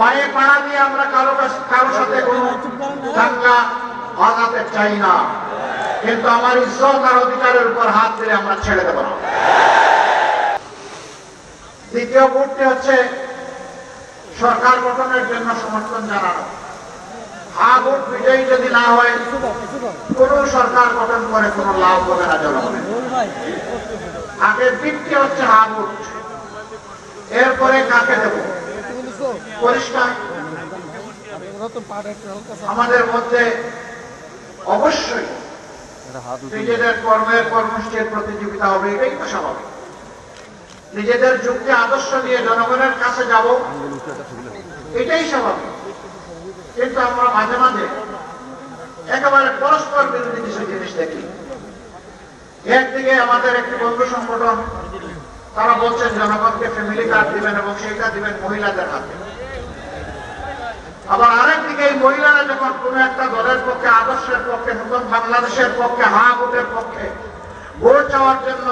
পায়ে পাড়া দিয়ে আমরা কারও কাছ- কারও সাথে কোনো দাঙ্গা বাজাতে চাই না। কিন্তু আমার ইজ্জত আর অধিকারের উপর হাত দিলে আমরা ছেড়ে দেব না। দ্বিতীয় ভোটটি হচ্ছে সরকার গঠনের জন্য সমর্থন জানানো। হা ভোট বিজয়ী যদি না হয়, কোন সরকার গঠন করে কোনো লাভ হবে না জনগণের। আগের দিকটি হচ্ছে হা ভোট। এরপরে কাকে দেব? পরিষ্কার। আমাদের মধ্যে অবশ্যই নিজেদের কর্মের কর্মসূচির প্রতিযোগিতা হবে, এটাই তো স্বাভাবিক। নিজেদের যুক্তি আদর্শ নিয়ে জনগণের কাছে যাব, এটাই স্বাভাবিক। কিন্তু আমরা মাঝে মাঝে একেবারে পরস্পর বিরোধী কিছু জিনিস দেখি। একদিকে আমাদের একটি বন্ধু সংগঠন, তারা বলছেন, জনগণকে ফ্যামিলি কার্ড দিবেন এবং সেইটা দিবেন মহিলাদের হাতে। আবার আরেকদিকে এই মহিলারা যখন কোন একটা দলের পক্ষে, আদর্শের পক্ষে, নতুন বাংলাদেশের পক্ষে হা ভোটের পক্ষে ভোট চাওয়ার জন্য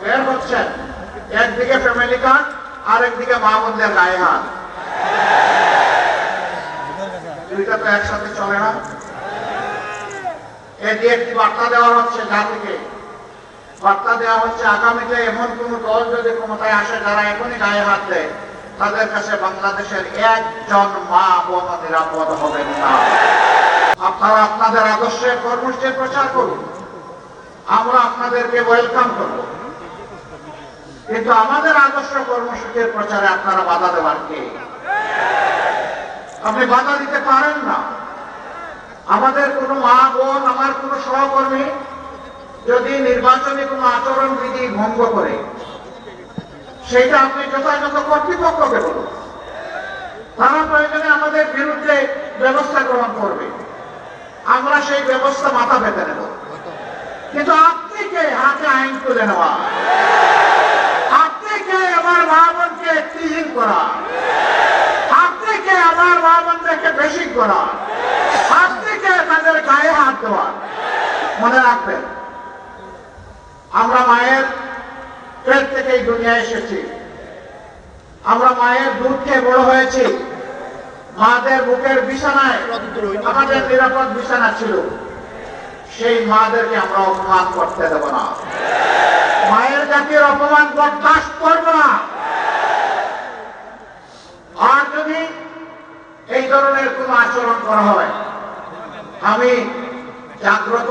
বের হচ্ছেন, একদিকে ফ্যামিলি কার্ড, আরেকদিকে মা বোনদের গায়ে হাত। দুইটা তো একসাথে চলে না। এটি একটি বার্তা দেওয়া হচ্ছে জাতিকে। বার্তা দেওয়া হচ্ছে আগামীতে এমন কোন দল যদি ক্ষমতায় আসে, যারা এখনই গায়ে হাত দেয়। তাদের কাছে বাংলাদেশের একজন মা বোন নিরাপদ হবেন না। আপনারা আপনাদের আদর্শের কর্মসূচির প্রচার করুন। আমরা আপনাদেরকে ওয়েলকাম করব। কিন্তু আমাদের আদর্শ কর্মসূচির প্রচারে আপনারা বাধা দেওয়ার কে? আপনি বাধা দিতে পারেন না। আমাদের কোনো মা বোন, আমার কোনো সহকর্মী যদি নির্বাচনে কোনো আচরণ বিধি ভঙ্গ করে সেটা আপনি যথাযথ কর্তৃপক্ষকে বলুন তারা প্রয়োজনে আমাদের বিরুদ্ধে ব্যবস্থা গ্রহণ করবে। আমরা সেই ব্যবস্থা মাথা পেতে নেব। কিন্তু আপনি কে? হাতে আইন তুলে নেওয়া। আপনি কে আমার মা বোনকে তিহিন করা? আপনি কে আমার মা বোনদেরকে বেশি করা? আপনি কে তাদের গায়ে হাত দেওয়া? মনে রাখবেন, আমরা মায়ের পেট থেকে এই দুনিয়ায় এসেছি। আমরা মায়ের দুধ খেয়ে বড় হয়েছি। মাদের বুকের বিছানায় আমাদের নিরাপদ বিছানা ছিল। সেই মাদেরকে আমরা অপমান করতে দেব না। মায়ের জাতির অপমান বরদাস্ত করব না। আর যদি এই ধরনের কোন আচরণ করা হয়, আমি জাগ্রত,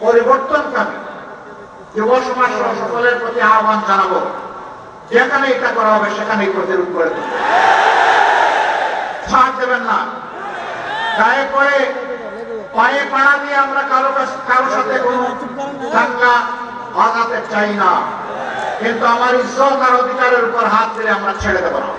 পরিবর্তনকামী। যুব সমাজ সকলের প্রতি আহ্বান জানাব। যেখানে এটা করা হবে, সেখানেই প্রতিরোধ করে দেবো ছাড় দেবেন না। গায়ে পড়ে পায়ে পাড়া দিয়ে আমরা কারও কাছ- কারও সাথে কোনো দাঙ্গা চাই না। কিন্তু আমার ইজ্জত আর অধিকারের উপর হাত দিলে আমরা ছেড়ে দেব না।